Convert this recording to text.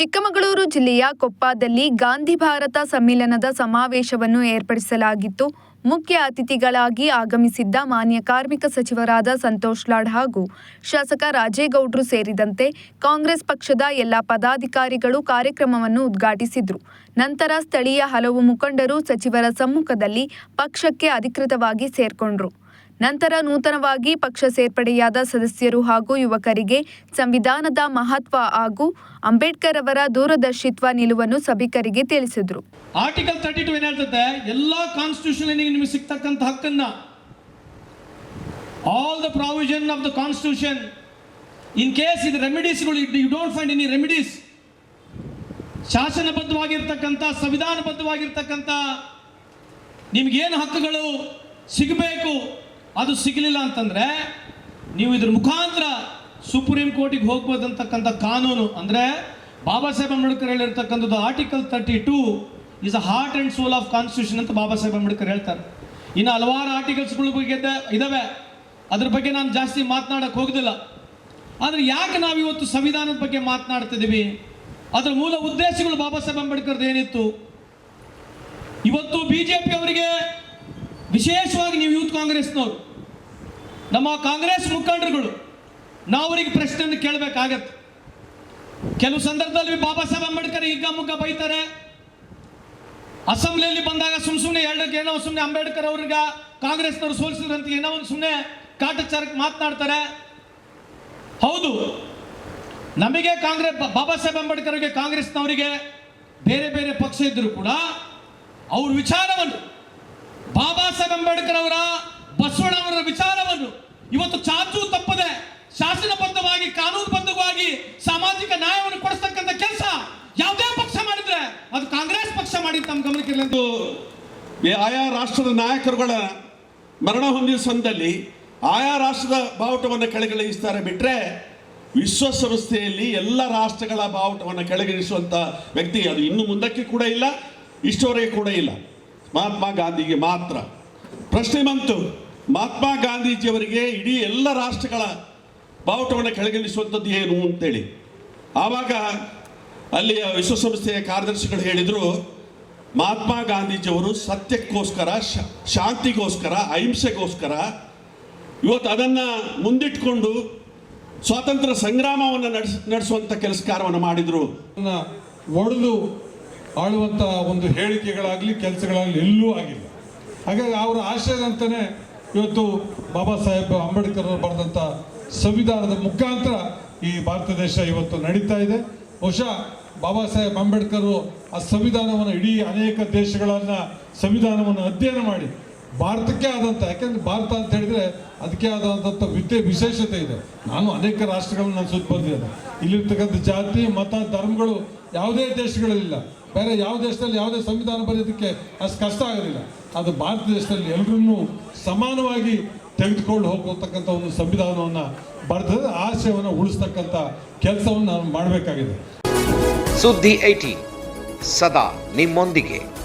ಚಿಕ್ಕಮಗಳೂರು ಜಿಲ್ಲೆಯ ಕೊಪ್ಪದಲ್ಲಿ ಗಾಂಧಿ ಭಾರತ ಸಮ್ಮೇಳನದ ಸಮಾವೇಶವನ್ನು ಏರ್ಪಡಿಸಲಾಗಿತ್ತು. ಮುಖ್ಯ ಅತಿಥಿಗಳಾಗಿ ಆಗಮಿಸಿದ್ದ ಮಾನ್ಯ ಕಾರ್ಮಿಕ ಸಚಿವರಾದ ಸಂತೋಷ್ ಲಾಡ್ ಹಾಗೂ ಶಾಸಕ ರಾಜೇಗೌಡ್ರು ಸೇರಿದಂತೆ ಕಾಂಗ್ರೆಸ್ ಪಕ್ಷದ ಎಲ್ಲ ಪದಾಧಿಕಾರಿಗಳು ಕಾರ್ಯಕ್ರಮವನ್ನು ಉದ್ಘಾಟಿಸಿದ್ರು. ನಂತರ ಸ್ಥಳೀಯ ಹಲವು ಮುಖಂಡರು ಸಚಿವರ ಸಮ್ಮುಖದಲ್ಲಿ ಪಕ್ಷಕ್ಕೆ ಅಧಿಕೃತವಾಗಿ ಸೇರ್ಕೊಂಡ್ರು. ನಂತರ ನೂತನವಾಗಿ ಪಕ್ಷ ಸೇರ್ಪಡೆಯಾದ ಸದಸ್ಯರು ಹಾಗೂ ಯುವಕರಿಗೆ ಸಂವಿಧಾನದ ಮಹತ್ವ ಹಾಗೂ ಅಂಬೇಡ್ಕರ್ ಅವರ ದೂರದರ್ಶಿತ್ವ ನಿಲುವನ್ನು ಸಭಿಕರಿಗೆ ತಿಳಿಸಿದರು. ಆರ್ಟಿಕಲ್ ತರ್ಟಿ ಟು ಏನ್ ಹೇಳ್ತದೆ ಎಲ್ಲ ಕಾನ್ಸ್ಟಿಟ್ಯೂಷನ್ ನಿಮಗೆ ಸಿಗ್ತಕ್ಕಂಥ ಹಕ್ಕನ್ನ all the provision of the constitution in case ಇದು ರೆಮಿಡೀಸ್ಗಳು you don't find any remedies ಶಾಸನಬದ್ಧವಾಗಿರ್ತಕ್ಕಂಥ, ಸಂವಿಧಾನಬದ್ಧವಾಗಿರ್ತಕ್ಕಂಥ, ನಿಮ್ಗೇನು ಹಕ್ಕುಗಳು ಸಿಗಬೇಕು? ಅದು ಸಿಗಲಿಲ್ಲ ಅಂತಂದ್ರೆ ನೀವು ಇದ್ರ ಮುಖಾಂತರ ಸುಪ್ರೀಂ ಕೋರ್ಟಿಗೆ ಹೋಗ್ಬೋದಂತಕ್ಕಂಥ ಕಾನೂನು, ಅಂದ್ರೆ Baba Saheb Ambedkar ಹೇಳಿರ್ತಕ್ಕಂಥದ್ದು article thirty two is a heart and soul of constitution ಅಂತ ಬಾಬಾ ಸಾಹೇಬ್ ಅಂಬೇಡ್ಕರ್ ಹೇಳ್ತಾರೆ. ಇನ್ನು ಹಲವಾರು ಆರ್ಟಿಕಲ್ಸ್ಗಳ ಬಗ್ಗೆ ಇದ್ದಾವೆ ಅದ್ರ ಬಗ್ಗೆ ನಾನು ಜಾಸ್ತಿ ಮಾತನಾಡಕ್ಕೆ ಹೋಗುದಿಲ್ಲ. ಆದರೆ ಯಾಕೆ ನಾವು ಇವತ್ತು ಸಂವಿಧಾನದ ಬಗ್ಗೆ ಮಾತನಾಡ್ತಿದ್ದೀವಿ ಅದರ ಮೂಲ ಉದ್ದೇಶಗಳು ಬಾಬಾ ಸಾಹೇಬ್ ಅಂಬೇಡ್ಕರ್ದು ಏನಿತ್ತು? ಇವತ್ತು ಬಿಜೆಪಿ ಅವರಿಗೆ ವಿಶೇಷವಾಗಿ ನೀವು ಯೂತ್ ಕಾಂಗ್ರೆಸ್ನವರು ನಮ್ಮ ಕಾಂಗ್ರೆಸ್ ಮುಖಂಡರುಗಳು ನಾವು ಅವರಿಗೆ ಪ್ರಶ್ನೆಯನ್ನು ಕೇಳಬೇಕಾಗತ್ತೆ. ಕೆಲವು ಸಂದರ್ಭದಲ್ಲಿ ಬಾಬಾ ಸಾಹೇಬ್ ಅಂಬೇಡ್ಕರ್ ಈಗ ಮುಖ ಬೈತಾರೆ. ಅಸೆಂಬ್ಲಿಯಲ್ಲಿ ಬಂದಾಗ ಸುಮ್ ಸುಮ್ಮನೆ ಎರಡಕ್ಕೆ ಏನೋ ಸುಮ್ಮನೆ ಅಂಬೇಡ್ಕರ್ ಅವ್ರಿಗೆ ಕಾಂಗ್ರೆಸ್ನವ್ರು ಸೋಲಿಸಿದ್ರಂತ ಏನೋ ಒಂದು ಸುಮ್ಮನೆ ಕಾಟಚಾರಕ್ಕೆ ಮಾತನಾಡ್ತಾರೆ. ಹೌದು, ನಮಗೆ ಕಾಂಗ್ರೆಸ್ ಬಾಬಾ ಸಾಹೇಬ್ ಅಂಬೇಡ್ಕರ್ಗೆ ಕಾಂಗ್ರೆಸ್ನವರಿಗೆ ಬೇರೆ ಬೇರೆ ಪಕ್ಷ ಇದ್ದರೂ ಕೂಡ ಅವ್ರ ವಿಚಾರವನ್ನು ಬಾಬಾ ಸಾಹೇಬ್ ಅಂಬೇಡ್ಕರ್ ಅವರ ಬಸವಣ್ಣವರ ವಿಚಾರವನ್ನು ಇವತ್ತು ಚಾಚು ತಪ್ಪದೆ ಶಾಸನಬದ್ಧವಾಗಿ ಕಾನೂನುಬದ್ಧವಾಗಿ ಸಾಮಾಜಿಕ ನ್ಯಾಯವನ್ನು ಕೊಡಿಸ್ತಕ್ಕಂಥ ಕೆಲಸ ಯಾವುದೇ ಪಕ್ಷ ಮಾಡಿದ್ರೆ ಅದು ಕಾಂಗ್ರೆಸ್ ಪಕ್ಷ ಮಾಡಿದ್ದು ತಮ್ಮ ಗಮನಕ್ಕೆ ಇರಲಿ ಒಂದು ಈ ಆಯಾ ರಾಷ್ಟ್ರದ ನಾಯಕರುಗಳ ಮರಣ ಹೊಂದಿದ ಸಂದಲ್ಲಿ ಆಯಾ ರಾಷ್ಟ್ರದ ಬಾವುಟವನ್ನು ಕೆಳಗಿಳಿಸ್ತಾರೆ ಬಿಟ್ರೆ ವಿಶ್ವಸಂಸ್ಥೆಯಲ್ಲಿ ಎಲ್ಲ ರಾಷ್ಟ್ರಗಳ ಬಾವುಟವನ್ನು ಕೆಳಗಿಳಿಸುವಂತ ವ್ಯಕ್ತಿ ಅದು ಇನ್ನು ಮುಂದಕ್ಕೆ ಕೂಡ ಇಲ್ಲ, ಇಷ್ಟವರೆಗೆ ಕೂಡ ಇಲ್ಲ. ಮಹಾತ್ಮ ಗಾಂಧಿಗೆ ಮಾತ್ರ. ಪ್ರಶ್ನೆ ಬಂತು. ಮಹಾತ್ಮ ಗಾಂಧೀಜಿಯವರಿಗೆ ಇಡೀ ಎಲ್ಲ ರಾಷ್ಟ್ರಗಳ ಬಾವುಟವನ್ನು ಕೆಳಗಿಳಿಸುವಂಥದ್ದು ಏನು ಅಂತೇಳಿ. ಆವಾಗ ಅಲ್ಲಿಯ ವಿಶ್ವಸಂಸ್ಥೆಯ ಕಾರ್ಯದರ್ಶಿಗಳು ಹೇಳಿದರು, ಮಹಾತ್ಮ ಗಾಂಧೀಜಿಯವರು ಸತ್ಯಕ್ಕೋಸ್ಕರ ಶಾಂತಿಗೋಸ್ಕರ, ಅಹಿಂಸೆಗೋಸ್ಕರ ಇವತ್ತು ಅದನ್ನು ಮುಂದಿಟ್ಕೊಂಡು ಸ್ವಾತಂತ್ರ್ಯ ಸಂಗ್ರಾಮವನ್ನು ನಡೆಸ್ ನಡೆಸುವಂಥ ಕೆಲಸ ಕಾರ್ಯವನ್ನು ಮಾಡಿದರು ಒಡೆದು ಆಳುವಂಥ ಒಂದು ಹೇಳಿಕೆಗಳಾಗಲಿ, ಕೆಲಸಗಳಾಗಲಿ ಎಲ್ಲೂ ಆಗಿಲ್ಲ. ಹಾಗಾಗಿ ಅವರ ಆಶಯದಂತೆಯೇ ಇವತ್ತು ಬಾಬಾ ಸಾಹೇಬ್ ಅಂಬೇಡ್ಕರ್ ಅವರು ಬರೆದಂಥ ಸಂವಿಧಾನದ ಮುಖಾಂತರ ಈ ಭಾರತ ದೇಶ ಇವತ್ತು ನಡೀತಾ ಇದೆ. ಬಹುಶಃ ಬಾಬಾ ಸಾಹೇಬ್ ಅಂಬೇಡ್ಕರ್ ಆ ಸಂವಿಧಾನವನ್ನು ಇಡೀ ಅನೇಕ ದೇಶಗಳನ್ನು ಸಂವಿಧಾನವನ್ನು ಅಧ್ಯಯನ ಮಾಡಿ ಭಾರತಕ್ಕೆ ಅಂತ ಹೇಳಿದ್ರೆ ಅದಕ್ಕೆ ಆದಂಥ ವಿದ್ಯೆ ವಿಶೇಷತೆ ಇದೆ. ನಾನು ಅನೇಕ ರಾಷ್ಟ್ರಗಳನ್ನ ನಾನು ಸುತ್ತ ಬಂದಿದ್ದೇನೆ. ಇಲ್ಲಿರ್ತಕ್ಕಂಥ ಜಾತಿ, ಮತ, ಧರ್ಮಗಳು ಯಾವುದೇ ದೇಶಗಳಲ್ಲಿಲ್ಲ. ಬೇರೆ ಯಾವ ದೇಶದಲ್ಲಿ ಯಾವುದೇ ಸಂವಿಧಾನ ಬರೆಯೋದಕ್ಕೆ ಅಷ್ಟು ಕಷ್ಟ ಆಗೋದಿಲ್ಲ. ಅದು ಭಾರತ ದೇಶದಲ್ಲಿ ಎಲ್ಲರನ್ನೂ ಸಮಾನವಾಗಿ ತೆಗೆದುಕೊಂಡು ಹೋಗತಕ್ಕಂಥ ಒಂದು ಸಂವಿಧಾನವನ್ನು ಬರೆದ ಆಶಯವನ್ನು ಉಳಿಸ್ತಕ್ಕಂಥ ಕೆಲಸವನ್ನು ನಾನು ಮಾಡಬೇಕಾಗಿದೆ. ಸುದ್ದಿ ಐಟಿ, ಸದಾ ನಿಮ್ಮೊಂದಿಗೆ.